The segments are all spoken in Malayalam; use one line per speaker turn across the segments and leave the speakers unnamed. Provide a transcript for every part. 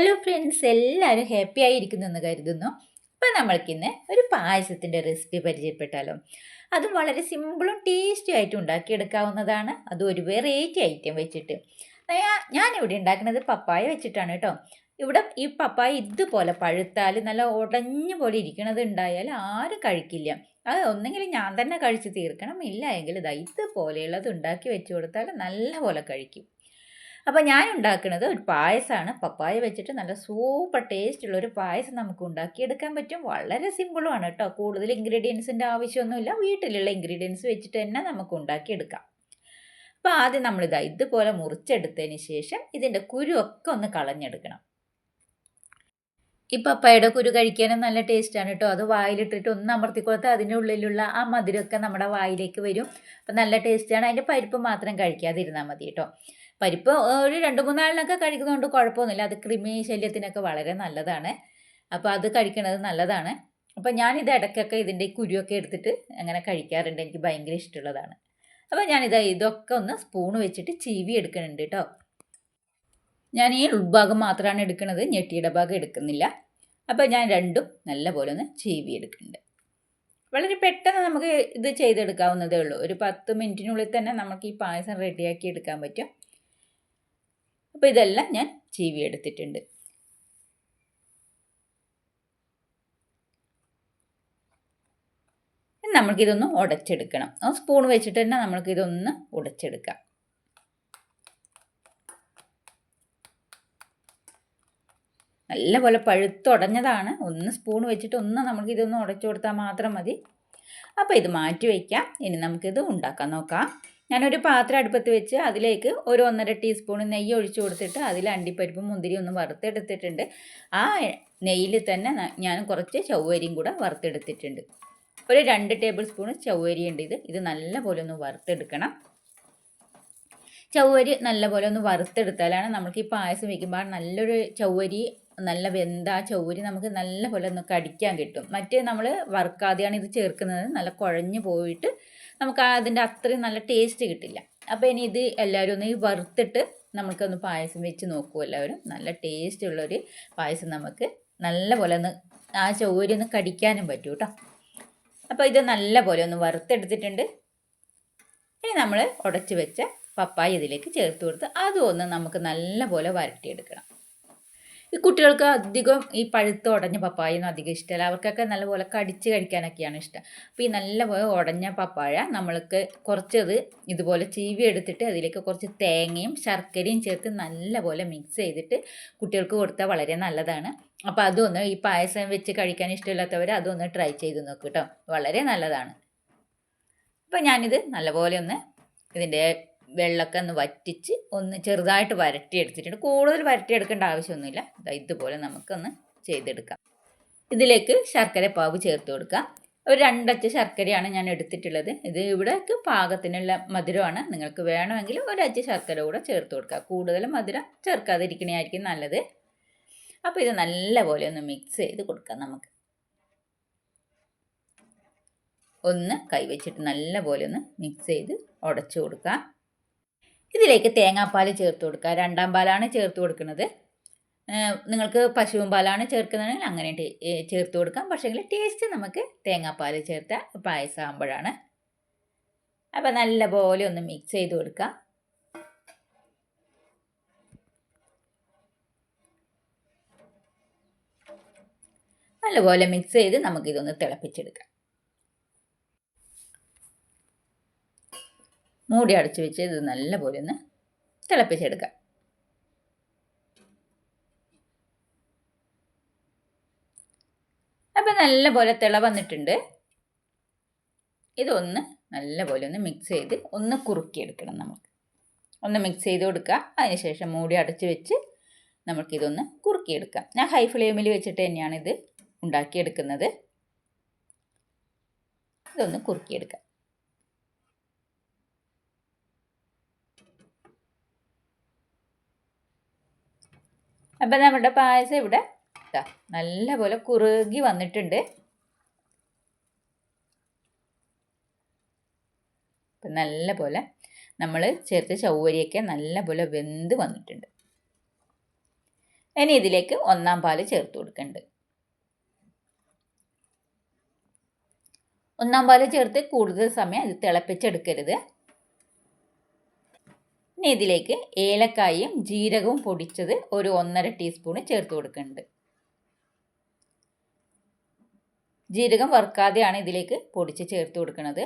ഹലോ ഫ്രണ്ട്സ് എല്ലാവരും ഹാപ്പി ആയിരിക്കുന്നു എന്ന് കരുതുന്നു. അപ്പോൾ നമ്മൾക്കിന്ന് ഒരു പായസത്തിന്റെ റെസിപ്പി പരിചയപ്പെട്ടാലോ. അതും വളരെ സിമ്പിളും ടേസ്റ്റി ആയിട്ട് ഉണ്ടാക്കിയെടുക്കാവുന്നതാണ്. അതും ഒരു വെറൈറ്റി ഐറ്റം വെച്ചിട്ട്. ഞാനിവിടെ ഉണ്ടാക്കുന്നത് പപ്പായ വെച്ചിട്ടാണ് കേട്ടോ. ഇവിടെ ഈ പപ്പായ ഇതുപോലെ പഴുത്താൽ നല്ല ഉടഞ്ഞ പോലെ ഇരിക്കണത് ഉണ്ടായാൽ ആരും കഴിക്കില്ല. അത് ഒന്നെങ്കിൽ ഞാൻ തന്നെ കഴിച്ച് തീർക്കണം. ഇല്ല എങ്കിൽ ഇതാ ഇതുപോലെയുള്ളത് ഉണ്ടാക്കി വെച്ച് കൊടുത്താൽ നല്ല പോലെ കഴിക്കും. അപ്പോൾ ഞാൻ ഉണ്ടാക്കുന്നത് ഒരു പായസമാണ് പപ്പായ വെച്ചിട്ട് നല്ല സൂപ്പർ ടേസ്റ്റുള്ള ഒരു പായസം നമുക്ക് ഉണ്ടാക്കിയെടുക്കാൻ പറ്റും. വളരെ സിമ്പിളുമാണ് കേട്ടോ. കൂടുതൽ ഇൻഗ്രീഡിയൻസിന്റെ ആവശ്യമൊന്നുമില്ല. വീട്ടിലുള്ള ഇൻഗ്രീഡിയൻസ് വെച്ചിട്ട് തന്നെ നമുക്ക് ഉണ്ടാക്കിയെടുക്കാം. അപ്പോൾ ആദ്യം നമ്മളിതാ ഇതുപോലെ മുറിച്ചെടുത്തതിന് ശേഷം ഇതിന്റെ കുരുവൊക്കെ ഒന്ന് കളഞ്ഞെടുക്കണം. ഈ പപ്പായയുടെ കുരു കഴിക്കാനും നല്ല ടേസ്റ്റാണ് കേട്ടോ. അത് വായിലിട്ടിട്ട് ഒന്ന് അമർത്തി കൊടുത്താൽ അതിന്റെ ഉള്ളിലുള്ള ആ മധുരമൊക്കെ നമ്മുടെ വായിലേക്ക് വരും. അപ്പം നല്ല ടേസ്റ്റാണ് അതിന്റെ പരിപ്പ് മാത്രം കഴിക്കാതിരുന്നാൽ മതി കേട്ടോ. പരിപ്പ് ഒരു രണ്ട് മൂന്നാളിനൊക്കെ കഴിക്കുന്നതുകൊണ്ട് കുഴപ്പമൊന്നുമില്ല. അത് കൃമി ശല്യത്തിനൊക്കെ വളരെ നല്ലതാണ്. അപ്പോൾ അത് കഴിക്കുന്നത് നല്ലതാണ്. അപ്പോൾ ഞാനിത് ഇടയ്ക്കൊക്കെ ഇതിന്റെ കുരുവൊക്കെ എടുത്തിട്ട് അങ്ങനെ കഴിക്കാറുണ്ട്. എനിക്ക് ഭയങ്കര ഇഷ്ടമുള്ളതാണ്. അപ്പോൾ ഞാനിത് ഇതൊക്കെ ഒന്ന് സ്പൂൺ വെച്ചിട്ട് ചീവി എടുക്കുന്നുണ്ട് കേട്ടോ. ഞാൻ ഈ ഉൾഭാഗം മാത്രമാണ് എടുക്കുന്നത്. ഞെട്ടിയുടെ ഭാഗം എടുക്കുന്നില്ല. അപ്പോൾ ഞാൻ രണ്ടും നല്ലപോലെ ഒന്ന് ചീവി എടുക്കുന്നുണ്ട്. വളരെ പെട്ടെന്ന് നമുക്ക് ഇത് ചെയ്തെടുക്കാവുന്നതേ ഉള്ളൂ. ഒരു പത്ത് മിനിറ്റിനുള്ളിൽ തന്നെ നമുക്ക് ഈ പായസം റെഡിയാക്കി എടുക്കാൻ പറ്റും. അപ്പോൾ ഇതെല്ലാം ഞാൻ ചീവി എടുത്തിട്ടുണ്ട്. നമുക്കിതൊന്ന് ഉടച്ചെടുക്കണം. ആ സ്പൂൺ വെച്ചിട്ട് തന്നെ നമ്മൾക്കിതൊന്ന് ഉടച്ചെടുക്കാം. നല്ലപോലെ പഴുത്തുടഞ്ഞതാണ് ഒന്ന് സ്പൂൺ വെച്ചിട്ട് ഒന്ന് നമുക്ക് ഇതൊന്ന് ഉടച്ചു കൊടുത്താൽ മാത്രം മതി. അപ്പോൾ ഇത് മാറ്റി വയ്ക്കാം. ഇനി നമുക്കിത് ഉണ്ടാക്കാൻ നോക്കാം. ഞാനൊരു പാത്രം അടുപ്പത്ത് വെച്ച് അതിലേക്ക് ഒരു ഒന്നര ടീസ്പൂൺ നെയ്യ് ഒഴിച്ചു കൊടുത്തിട്ട് അതിൽ അണ്ടിപ്പരിപ്പും മുന്തിരി ഒന്ന് വറുത്തെടുത്തിട്ടുണ്ട്. ആ നെയ്യിൽ തന്നെ ഞാൻ കുറച്ച് ചവ്വരിയും കൂടെ വറുത്തെടുത്തിട്ടുണ്ട്. ഒരു രണ്ട് ടേബിൾ സ്പൂൺ ചവ്വരി ഉണ്ട് ഇത്. ഇത് നല്ലപോലെ ഒന്ന് വറുത്തെടുക്കണം. ചവ്വരി നല്ലപോലെ ഒന്ന് വറുത്തെടുത്താലാണ് നമുക്ക് ഈ പായസം വയ്ക്കുമ്പോൾ നല്ലൊരു ചവ്വരി നല്ല വെന്ത ആ ചൗരി നമുക്ക് നല്ലപോലെ ഒന്ന് കടിക്കാൻ കിട്ടും. മറ്റേ നമ്മൾ വറുക്കാതെയാണ് ഇത് ചേർക്കുന്നത്. നല്ല കുഴഞ്ഞു പോയിട്ട് നമുക്ക് അതിന്റെ അത്രയും നല്ല ടേസ്റ്റ് കിട്ടില്ല. അപ്പോൾ ഇനി ഇത് എല്ലാവരും ഒന്ന് വറുത്തിട്ട് നമുക്കൊന്ന് പായസം വെച്ച് നോക്കൂ എല്ലാവരും. നല്ല ടേസ്റ്റ് ഉള്ളൊരു പായസം നമുക്ക് നല്ല പോലെ ഒന്ന് ആ ചോരി ഒന്ന് കടിക്കാനും പറ്റും കേട്ടോ അപ്പോൾ ഇത് നല്ല പോലെ ഒന്ന് വറുത്തെടുത്തിട്ടുണ്ട്. ഇനി നമ്മൾ ഉടച്ചു വെച്ച പപ്പായ ഇതിലേക്ക് ചേർത്ത് കൊടുത്ത് അതും ഒന്ന് നമുക്ക് നല്ല പോലെ വരട്ടിയെടുക്കണം. ഈ കുട്ടികൾക്ക് അധികം ഈ പഴുത്ത ഉടഞ്ഞ പപ്പായൊന്നും അധികം ഇഷ്ടമല്ല. അവർക്കൊക്കെ നല്ലപോലെ കടിച്ച് കഴിക്കാനൊക്കെയാണ് ഇഷ്ടം. അപ്പോൾ ഈ നല്ലപോലെ ഉടഞ്ഞ പപ്പായ നമ്മൾക്ക് കുറച്ചത് ഇതുപോലെ ചീവി എടുത്തിട്ട് അതിലേക്ക് കുറച്ച് തേങ്ങയും ശർക്കരയും ചേർത്ത് നല്ലപോലെ മിക്സ് ചെയ്തിട്ട് കുട്ടികൾക്ക് കൊടുത്താൽ വളരെ നല്ലതാണ്. അപ്പോൾ അതൊന്ന് ഈ പായസം വെച്ച് കഴിക്കാൻ ഇഷ്ടമില്ലാത്തവർ അതൊന്ന് ട്രൈ ചെയ്ത് നോക്ക് കേട്ടോ വളരെ നല്ലതാണ്. അപ്പോൾ ഞാനിത് നല്ലപോലെ ഒന്ന് ഇതിന്റെ വെള്ളമൊക്കെ ഒന്ന് വറ്റിച്ച് ഒന്ന് ചെറുതായിട്ട് വരട്ടിയെടുത്തിട്ടുണ്ട്. കൂടുതൽ വരട്ടിയെടുക്കേണ്ട ആവശ്യമൊന്നുമില്ല. ഇതുപോലെ നമുക്കൊന്ന് ചെയ്തെടുക്കാം. ഇതിലേക്ക് ശർക്കര പാവ് ചേർത്ത് കൊടുക്കാം. ഒരു രണ്ടച്ച ശർക്കരയാണ് ഞാൻ എടുത്തിട്ടുള്ളത്. ഇത് ഇവിടേക്ക് പാകത്തിനുള്ള മധുരമാണ്. നിങ്ങൾക്ക് വേണമെങ്കിൽ ഒരച്ച ശർക്കര കൂടെ ചേർത്ത് കൊടുക്കുക കൂടുതൽ മധുരം ചേർക്കാതിരിക്കണയായിരിക്കും നല്ലത്. അപ്പോൾ ഇത് നല്ലപോലെ ഒന്ന് മിക്സ് ചെയ്ത് കൊടുക്കാം നമുക്ക്. ഒന്ന് കൈവച്ചിട്ട് നല്ലപോലെ ഒന്ന് മിക്സ് ചെയ്ത് ഉടച്ചു കൊടുക്കുക ഇതിലേക്ക് തേങ്ങാപ്പാൽ ചേർത്ത് കൊടുക്കുക. രണ്ടാം പാലാണ് ചേർത്ത് കൊടുക്കുന്നത്. നിങ്ങൾക്ക് പശുവും പാലാണ് ചേർക്കുന്നതെങ്കിൽ അങ്ങനെ ചേർത്ത് കൊടുക്കാം. പക്ഷേ ടേസ്റ്റ് നമുക്ക് തേങ്ങാപ്പാൽ ചേർത്ത പായസമാകുമ്പോഴാണ് അപ്പം അപ്പോൾ നല്ലപോലെ ഒന്ന് മിക്സ് ചെയ്ത് കൊടുക്കുക നല്ലപോലെ മിക്സ് ചെയ്ത് നമുക്കിതൊന്ന് തിളപ്പിച്ചെടുക്കാം. മൂടി അടച്ച് വെച്ച് ഇത് നല്ലപോലെ ഒന്ന് തിളപ്പിച്ചെടുക്കാം. അപ്പം നല്ലപോലെ തിള വന്നിട്ടുണ്ട്. ഇതൊന്ന് നല്ലപോലെ ഒന്ന് മിക്സ് ചെയ്ത് ഒന്ന് കുറുക്കിയെടുക്കണം നമുക്ക്. ഒന്ന് മിക്സ് ചെയ്ത് കൊടുക്കുക. അതിനുശേഷം മൂടി അടച്ച് വെച്ച് നമുക്കിതൊന്ന് കുറുക്കിയെടുക്കാം. ഞാൻ ഹൈ ഫ്ലെയിമിൽ വെച്ചിട്ട് തന്നെയാണ് ഇത് ഉണ്ടാക്കിയെടുക്കുന്നത്. ഇതൊന്ന് കുറുക്കിയെടുക്കാം. അപ്പം നമ്മുടെ പായസം ഇവിടെ നല്ലപോലെ കുറുകി വന്നിട്ടുണ്ട്. അപ്പം നല്ലപോലെ നമ്മൾ ചേർത്ത് ചൗവരിയൊക്കെ നല്ലപോലെ വെന്ത് വന്നിട്ടുണ്ട്. ഇനി ഇതിലേക്ക് ഒന്നാം പാൽ ചേർത്ത് കൊടുക്കുന്നുണ്ട് ഒന്നാം പാൽ ചേർത്ത് കൂടുതൽ സമയം ഇത് തിളപ്പിച്ചെടുക്കരുത്. ഇനി ഇതിലേക്ക് ഏലക്കായും ജീരകവും പൊടിച്ചത് ഒരു ഒന്നര ടീസ്പൂണ് ചേർത്ത് കൊടുക്കുന്നുണ്ട്. ജീരകം വറുക്കാതെയാണ് ഇതിലേക്ക് പൊടിച്ച് ചേർത്ത് കൊടുക്കുന്നത്.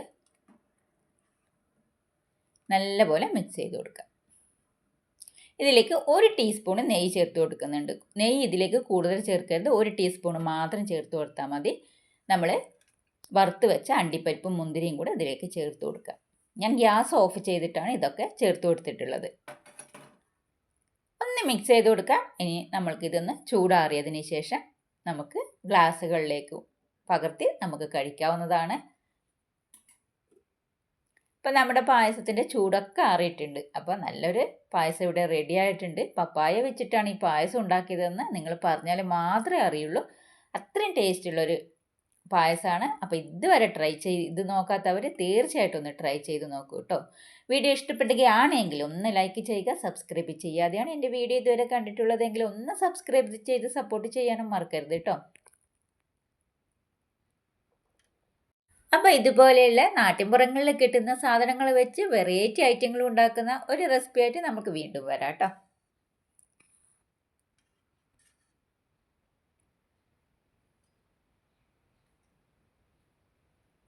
നല്ലപോലെ മിക്സ് ചെയ്ത് കൊടുക്കുക. ഇതിലേക്ക് ഒരു ടീസ്പൂൺ നെയ്യ് ചേർത്ത് കൊടുക്കുന്നുണ്ട്. നെയ്യ് ഇതിലേക്ക് കൂടുതൽ ചേർക്കരുത്. ഒരു ടീസ്പൂൺ മാത്രം ചേർത്ത് കൊടുത്താൽ മതി. നമ്മൾ വറുത്ത് വെച്ച അണ്ടിപ്പരിപ്പും മുന്തിരിയും കൂടെ ഇതിലേക്ക് ചേർത്ത് കൊടുക്കുക. ഞാൻ ഗ്യാസ് ഓഫ് ചെയ്തിട്ടാണ് ഇതൊക്കെ ചേർത്ത് കൊടുത്തിട്ടുള്ളത്. ഒന്ന് മിക്സ് ചെയ്ത് കൊടുക്കാം. ഇനി നമ്മൾക്കിതൊന്ന് ചൂടാറിയതിന് ശേഷം നമുക്ക് ഗ്ലാസ്സുകളിലേക്ക് പകർത്തി നമുക്ക് കഴിക്കാവുന്നതാണ്. ഇപ്പം നമ്മുടെ പായസത്തിന്റെ ചൂടൊക്കെ ആറിയിട്ടുണ്ട്. അപ്പോൾ നല്ലൊരു പായസം ഇവിടെ റെഡി ആയിട്ടുണ്ട്. പപ്പായ വെച്ചിട്ടാണ് ഈ പായസം ഉണ്ടാക്കിയതെന്ന് നിങ്ങൾ പറഞ്ഞാൽ മാത്രമേ അറിയുള്ളൂ. അത്രയും ടേസ്റ്റുള്ളൊരു പായസമാണ് അപ്പോൾ ഇതുവരെ ട്രൈ ചെയ്ത് ഇത് നോക്കാത്തവർ തീർച്ചയായിട്ടും ഒന്ന് ട്രൈ ചെയ്ത് നോക്കൂ കേട്ടോ വീഡിയോ ഇഷ്ടപ്പെട്ടെങ്കിൽ ആണെങ്കിൽ ഒന്ന് ലൈക്ക് ചെയ്യുക സബ്സ്ക്രൈബ് ചെയ്യാതെയാണ് എന്റെ വീഡിയോ ഇതുവരെ കണ്ടിട്ടുള്ളതെങ്കിൽ ഒന്ന് സബ്സ്ക്രൈബ് ചെയ്ത് സപ്പോർട്ട് ചെയ്യാനും മറക്കരുത് കേട്ടോ അപ്പോൾ ഇതുപോലെയുള്ള നാട്ടിൻപുറങ്ങളിൽ കിട്ടുന്ന സാധനങ്ങൾ വെച്ച് വെറൈറ്റി ഐറ്റങ്ങൾ ഉണ്ടാക്കുന്ന ഒരു റെസിപ്പി ആയിട്ട് നമുക്ക് വീണ്ടും വരാം കേട്ടോ